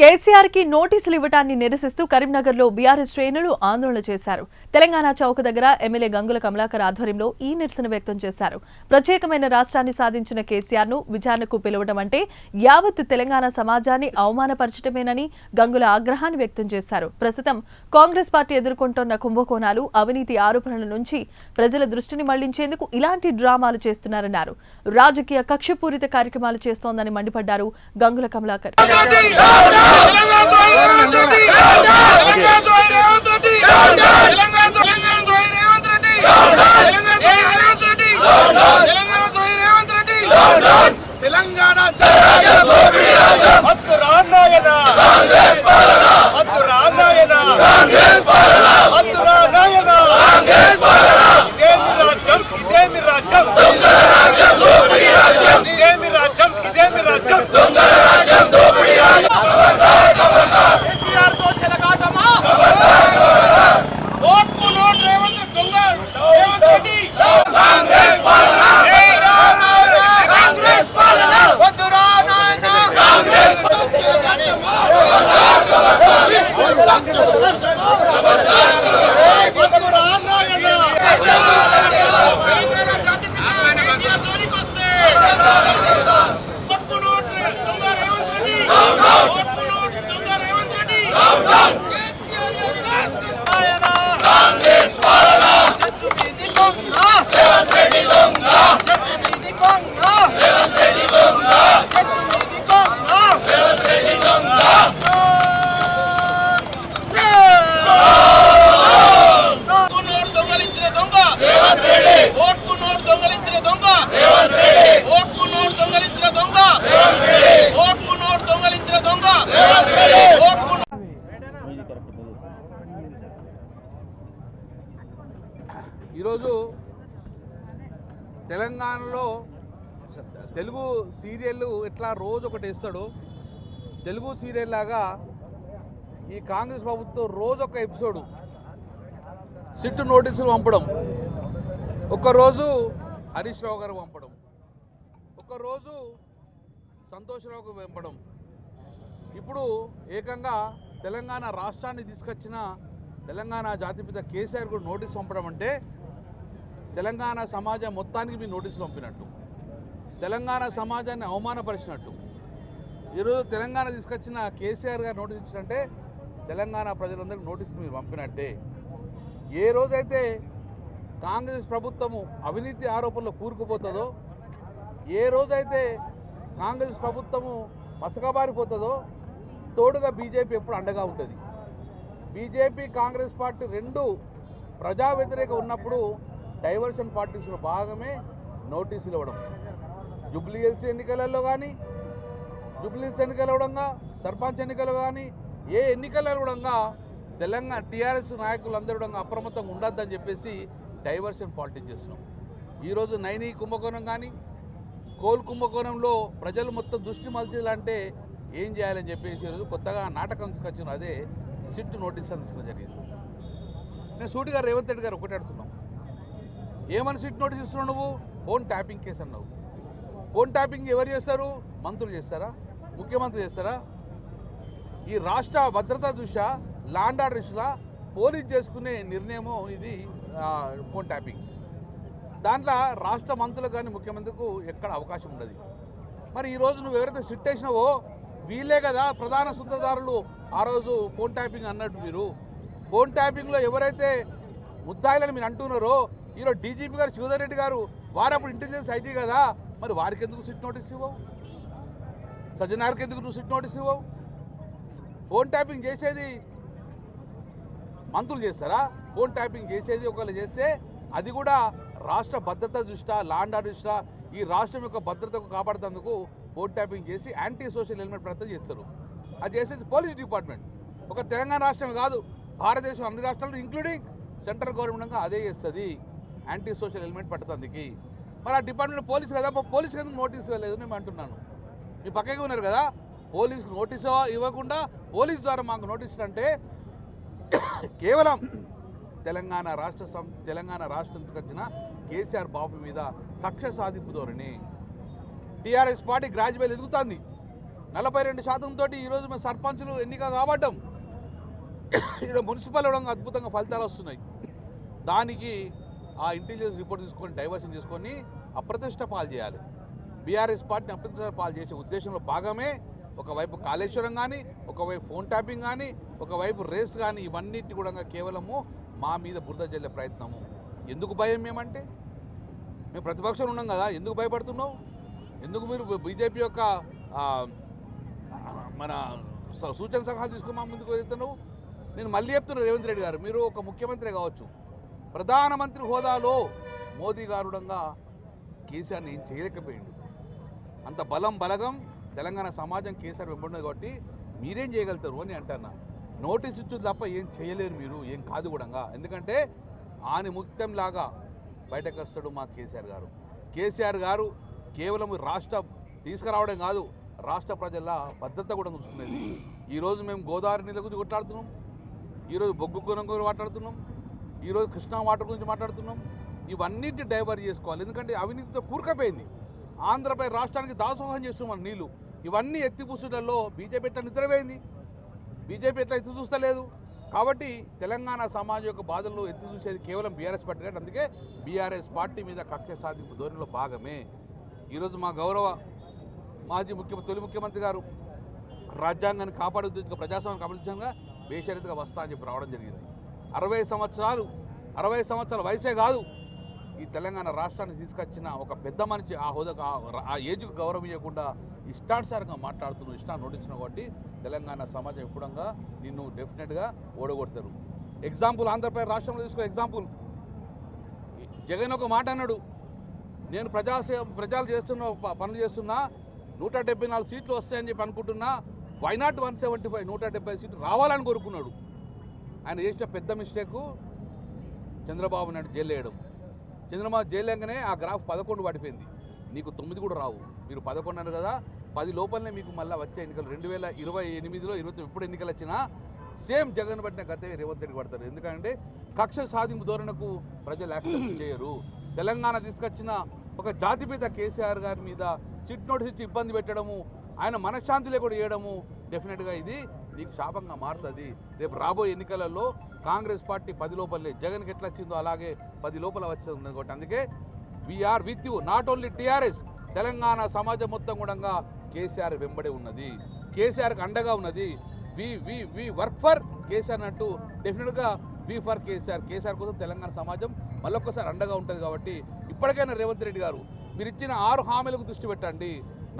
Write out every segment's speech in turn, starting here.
కేసీఆర్కి నోటీసులు ఇవ్వటాన్ని నిరసిస్తూ కరీంనగర్లో బీఆర్ఎస్ శ్రేణులు ఆందోళన చేశారు. తెలంగాణ చౌక్ దగ్గర ఎమ్మెల్యే గంగుల కమలాకర్ ఆధ్వర్యంలో ఈ నిరసన వ్యక్తం చేశారు. ప్రత్యేకమైన రాష్ట్రాన్ని సాధించిన కేసీఆర్ను విచారణకు పిలవడం అంటే యావత్ తెలంగాణ సమాజాన్ని అవమానపరచడమేనని గంగుల ఆగ్రహాన్ని వ్యక్తం చేశారు. ప్రస్తుతం కాంగ్రెస్ పార్టీ ఎదుర్కొంటున్న కుంభకోణాలు అవినీతి ఆరోపణల నుంచి ప్రజల దృష్టిని మళ్ళించేందుకు ఇలాంటి డ్రామాలు చేస్తున్నారన్నారు. రాజకీయ కక్షపూరిత కార్యక్రమాలు చేస్తోందని మండిపడ్డారు గంగుల కమలాకర్. తెలంగాణ ద్రోహి రేవంత్ రెడ్డి తెలంగాణ ద్రోహి రేవంత్ రెడ్డి తెలంగాణ తెలంగాణ ద్రోహి రేవంత్ రెడ్డి తెలంగాణ ద్రోహి రేవంత్ రెడ్డి తెలంగాణ ద్రోహి రేవంత్ రెడ్డి తెలంగాణ మత్తు రానాయన మత్తు రానాయన మత్తు రానాయన ఇదేమి రాజ్యం ఇదేమి రాజ్యం ఇదేమి రాజ్యం ఇదేమి రాజ్యం కేసీఆర్తో చెలగాటమా ఓట్కు నోట్ రేవంత్ రెడ్డి దొంగ రేవంత్ రెడ్డి కాంగ్రెస్ పాలన వద్దు రానాయన కాంగ్రెస్ వద్దు రానాయన తెలంగాణ జాతి పిత కేసీఆర్ జోలికి వస్తే ఓట్కు నోట్ రే- దొంగ రేవంత్ రెడ్డి ఓట్కు నోట్ దొంగ రేవంత్ రెడ్డి కేసీఆర్ కాంగ్రెస్ పాలన చెట్టు మీది దొంగ రేవంత్ రెడ్డి దొంగ చెట్టు మీది దొంగ రేవంత్ రెడ్డి దొంగ చెట్టు మీది దొంగ రేవంత్ రెడ్డి దొంగ ఓట్కు నోట్ దొంగలించిన దొంగ రేవంత్ రెడ్డి ఓట్కు నోట్ దొంగలించిన దొంగ రేవంత్ రెడ్డి ఓట్కు నోట్ దొంగలించిన దొంగ రేవంత్ రెడ్డి ఓట్కు నోట్ దొంగలించిన దొంగ రేవంత్ రెడ్డి ఓట్కు ఈరోజు తెలంగాణలో తెలుగు సీరియళ్ళు ఎట్లా రోజు ఒకటి ఇస్తాడు తెలుగు సీరియల్ లాగా ఈ కాంగ్రెస్ ప్రభుత్వం రోజు ఒక ఎపిసోడు సిట్టు నోటీసులు పంపడం ఒకరోజు హరీష్ రావు గారు పంపడం ఒకరోజు సంతోషరావుకు పంపడం. ఇప్పుడు ఏకంగా తెలంగాణ రాష్ట్రాన్ని తీసుకొచ్చిన తెలంగాణ జాతిపిత కేసీఆర్ కూడా నోటీస్ పంపడం అంటే తెలంగాణ సమాజం మొత్తానికి మీరు నోటీసులు పంపినట్టు. తెలంగాణ సమాజాన్ని అవమానపరిచినట్టు. ఈరోజు తెలంగాణ తీసుకొచ్చిన కేసీఆర్ గారు నోటీస్ ఇచ్చినట్టే తెలంగాణ ప్రజలందరికీ నోటీసులు మీరు పంపినట్టే. ఏ రోజైతే కాంగ్రెస్ ప్రభుత్వము అవినీతి ఆరోపణలు కూరుకుపోతుందో ఏ రోజైతే కాంగ్రెస్ ప్రభుత్వము మసకబారిపోతుందో తోడుగా బీజేపీ ఎప్పుడు అండగా ఉంటుంది. బీజేపీ కాంగ్రెస్ పార్టీ రెండు ప్రజా వ్యతిరేక ఉన్నప్పుడు డైవర్షన్ పార్టీస్లో భాగమే నోటీసులు ఇవ్వడం. జుబ్లీహిల్స్ ఎన్నికలలో కానీ జుబ్లీహిల్స్ ఎన్నికలు ఇవ్వడంగా సర్పంచ్ ఎన్నికలు కానీ ఏ ఎన్నికలలో కూడా తెలంగాణ టీఆర్ఎస్ నాయకులందరూ కూడా అప్రమత్తంగా ఉండొద్దని చెప్పేసి డైవర్షన్ పాలిటిక్స్ చేస్తున్నాం. ఈరోజు నైని కుంభకోణం కానీ కోల్ కుంభకోణంలో ప్రజలు మొత్తం దృష్టి మలచాలంటే ఏం చేయాలని చెప్పేసి ఈరోజు కొత్తగా నాటకం తీసుకొచ్చిన అదే సిట్ నోటీస్ అని తీసుకుని జరిగింది నేను సూటిగా రేవంత్ రెడ్డి గారు ఒకటి అడుగుతున్నాం. ఏమని సిట్ నోటీస్ ఇస్తున్నావు నువ్వు? ఫోన్ ట్యాపింగ్ కేసు అన్నావు. ఫోన్ ట్యాపింగ్ ఎవరు చేస్తారు? మంత్రులు చేస్తారా? ముఖ్యమంత్రి చేస్తారా? ఈ రాష్ట్ర భద్రతా దృష్ట్యా? Land order ఇష్యూలా? పోలీస్ చేసుకునే నిర్ణయము ఇది ఫోన్ ట్యాపింగ్. దాంట్లో రాష్ట్ర మంత్రులకు కానీ ముఖ్యమంత్రికు ఎక్కడ అవకాశం ఉండదు. మరి ఈరోజు నువ్వు ఎవరైతే సిట్ వేసినావో వీళ్ళే కదా ప్రధాన సూత్రధారులు. ఆ రోజు ఫోన్ ట్యాపింగ్ అన్నట్టు మీరు. ఫోన్ ట్యాపింగ్లో ఎవరైతే ముద్దాయిలని మీరు అంటున్నారో ఈరోజు డీజీపీ గారు శివధర్ రెడ్డి గారు వారు అప్పుడు ఇంటెలిజెన్స్ అయితే కదా మరి వారికి ఎందుకు సిట్ నోటీస్ ఇవ్వవు? సజ్జనార్కి ఎందుకు నువ్వు సిట్ నోటీస్ ఇవ్వవు? ఫోన్ ట్యాపింగ్ చేసేది మంత్రులు చేస్తారా? ఫోన్ ట్యాపింగ్ చేసేది ఒకవేళ చేస్తే అది కూడా రాష్ట్ర భద్రత దృష్ట్యా లాండ్ ఆర్డర్ దృష్ట్యా ఈ రాష్ట్రం యొక్క భద్రతకు కాపాడుతందుకు ఫోన్ ట్యాపింగ్ చేసి యాంటీ సోషల్ ఎలిమెంట్ ప్రయత్నం చేస్తారు. అది చేసేది పోలీస్ డిపార్ట్మెంట్. ఒక తెలంగాణ రాష్ట్రమే కాదు భారతదేశం అన్ని రాష్ట్రాలు ఇంక్లూడింగ్ సెంట్రల్ గవర్నమెంట్ అదే చేస్తుంది. యాంటీ సోషల్ ఎలిమెంట్ పడుతుంది మరి ఆ డిపార్ట్మెంట్ పోలీసు కదా పోలీస్కి ఎందుకు నోటీస్ ఇవ్వలేదు నేను అంటున్నాను. మీ పక్కగా ఉన్నారు కదా పోలీస్కి నోటీస్ ఇవ్వకుండా పోలీస్ ద్వారా మాకు నోటీస్ అంటే కేవలం తెలంగాణ రాష్ట్ర సం తెలంగాణ రాష్ట్రం వచ్చిన కేసీఆర్ బాబు మీద కక్ష సాధింపు ధోరణి. టీఆర్ఎస్ పార్టీ గ్రాడ్యుయేట్ ఎదుగుతుంది. నలభై రెండు శాతంతో ఈరోజు మేము సర్పంచులు ఎన్నిక కాబడ్డాం. ఇక్కడ మున్సిపల్ అద్భుతంగా ఫలితాలు వస్తున్నాయి. దానికి ఆ ఇంటెలిజెన్స్ రిపోర్ట్ తీసుకొని డైవర్షన్ చేసుకొని అప్రతిష్ట పాలు చేయాలి. బీఆర్ఎస్ పార్టీని అప్రతిష్ట పాలు చేసే ఉద్దేశంలో భాగమే ఒకవైపు కాళేశ్వరం కానీ ఒకవైపు ఫోన్ ట్యాపింగ్ కానీ ఒకవైపు రేస్ కానీ ఇవన్నిటి కూడా కేవలము మా మీద బురద జల్లే ప్రయత్నము. ఎందుకు భయం మేమంటే? మేము ప్రతిపక్షం ఉన్నాం కదా ఎందుకు భయపడుతున్నావు? ఎందుకు మీరు బీజేపీ యొక్క మన స- సూచన సలహా తీసుకుని మా ముందుకు వెళ్తున్నావు? నేను మళ్ళీ చెప్తున్నాను రేవంత్ రెడ్డి గారు మీరు ఒక ముఖ్యమంత్రి కావచ్చు. ప్రధానమంత్రి హోదాలో మోదీ గారుడంగా కేసీఆర్ని ఏం చేయలేకపోయిండు. అంత బలం బలగం తెలంగాణ సమాజం కేసీఆర్ వెంబడినది కాబట్టి మీరేం చేయగలుగుతారు అని అంటున్నా. నోటీస్ ఇచ్చు తప్ప ఏం చేయలేరు మీరు ఏం కాదు కూడా ఎందుకంటే ఆని ముక్తంలాగా బయటకు వస్తాడు మా కేసీఆర్ గారు. కేసీఆర్ గారు కేవలం రాష్ట్ర తీసుకురావడం కాదు రాష్ట్ర ప్రజల భద్రత కూడా చూసుకునేది. ఈరోజు మేము గోదావరి నీళ్ళ గురించి కొట్లాడుతున్నాం. ఈరోజు బొగ్గు గుణం గురించి మాట్లాడుతున్నాం. ఈరోజు కృష్ణా వాటర్ గురించి మాట్లాడుతున్నాం. ఇవన్నిటిని డైవర్ట్ చేసుకోవాలి. ఎందుకంటే అవినీతితో కూరుకపోయింది. ఆంధ్రపై రాష్ట్రానికి దాసోహం చేస్తున్నాం నీళ్ళు. ఇవన్నీ ఎత్తిపూసులలో బీజేపీ ఎట్లా నిద్రపోయింది? బీజేపీ ఎట్లా ఎత్తి చూస్తలేదు? కాబట్టి తెలంగాణ సమాజం యొక్క బాధల్లో ఎత్తి చూసేది కేవలం బీఆర్ఎస్ పార్టీ కాబట్టి అందుకే బీఆర్ఎస్ పార్టీ మీద కక్ష సాధింపు ధోరణిలో భాగమే. ఈరోజు మా గౌరవ మాజీ ముఖ్యమంత్రి తొలి ముఖ్యమంత్రి గారు రాజ్యాంగాన్ని కాపాడే ఉద్దేశంగా ప్రజాస్వామ్యం కాపాడించగా బేషరతుగా వస్తా అని చెప్పి రావడం జరిగింది. అరవై సంవత్సరాలు అరవై సంవత్సరాల వయసే కాదు. ఈ తెలంగాణ రాష్ట్రాన్ని తీసుకొచ్చిన ఒక పెద్ద మనిషి ఆ హోదాకు ఆ- ఏజ్కి ఏజ్కు గౌరవం ఇవ్వకుండా ఇష్టానుసారంగా మాట్లాడుతున్నావు ఇష్టాన్ని నోటించిన కాబట్టి తెలంగాణ సమాజం ఎప్పుడంగా నిన్ను డెఫినెట్గా ఓడగొడతారు. ఎగ్జాంపుల్ ఆంధ్రప్రదేశ్ రాష్ట్రంలో తీసుకో ఎగ్జాంపుల్. జగన్ ఒక మాట అన్నాడు నేను ప్రజాసే ప్రజలు చేస్తున్న ప- పనులు చేస్తున్నా నూట డెబ్బై నాలుగు సీట్లు వస్తాయని చెప్పి అనుకుంటున్నా why not one seventy five నూట డెబ్బై సీట్లు రావాలని కోరుకున్నాడు. ఆయన చేసిన పెద్ద మిస్టేకు చంద్రబాబు నాయుడు జైలు వేయడం. చంద్రబాబు జైలు వేయగానే ఆ గ్రాఫ్ పదకొండు పడిపోయింది. నీకు తొమ్మిది కూడా రావు. మీరు పదకొండు అన్నారు కదా పది లోపలనే మీకు మళ్ళీ వచ్చే ఎన్నికలు. రెండు వేల ఇరవై ఎనిమిదిలో ఇరవై ఎప్పుడు ఎన్నికలు వచ్చినా సేమ్ జగన్ పట్టిన గతే రేవంత్ రెడ్డి పడతారు. ఎందుకంటే కక్ష సాధింపు ధోరణకు ప్రజలు యాక్సెప్ట్ చేయరు. తెలంగాణ తీసుకొచ్చిన ఒక జాతిపిత కేసీఆర్ గారి మీద చిట్ నోటీస్ ఇచ్చి ఇబ్బంది పెట్టడము ఆయన మనశ్శాంతి లేకుండా చేయడము డెఫినెట్గా ఇది. నీకు శాపంగా మారుతుంది. రేపు రాబోయే ఎన్నికలలో కాంగ్రెస్ పార్టీ పది లోపలే. జగన్కి ఎట్లా వచ్చిందో అలాగే పది లోపల వచ్చింది కాబట్టి. అందుకే we are with you not only TRS. Telangana సమాజం మొత్తం కూడా కేసీఆర్ వెంబడే ఉన్నది. కేసీఆర్కి అండగా ఉన్నది. We we we work for KCR అంటూ డెఫినెట్గా వి ఫర్ కేసీఆర్. కేసీఆర్ కోసం తెలంగాణ సమాజం మళ్ళొక్కసారి అండగా ఉంటుంది కాబట్టి ఇప్పటికైనా రేవంత్ రెడ్డి గారు మీరు ఇచ్చిన ఆరు హామీలకు దృష్టి పెట్టండి.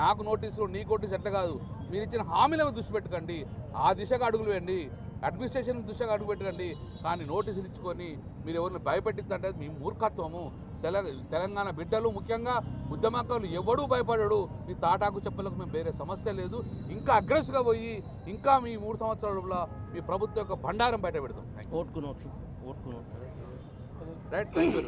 నాకు నోటీసులు నీ నోటీసు ఎట్లా కాదు. మీరు ఇచ్చిన హామీలకు దృష్టి పెట్టుకోండి. ఆ దిశగా అడుగులు వేయండి. అడ్మినిస్ట్రేషన్ దృష్టిగా అడుగు పెట్టకండి. కానీ నోటీసులు ఇచ్చుకొని మీరు ఎవరిని భయపెట్టిందంటే మీ మూర్ఖత్వము. తెల తెలంగాణ బిడ్డలు ముఖ్యంగా ఉద్యమకారులు ఎవడూ భయపడడు. మీ తాటాకు చెప్పలకు మేము వేరే సమస్య లేదు. ఇంకా అగ్రెసివ్గా పోయి ఇంకా మీ మూడు సంవత్సరాల మీ ప్రభుత్వం యొక్క బండారం బయట పెడతాం. Right thank you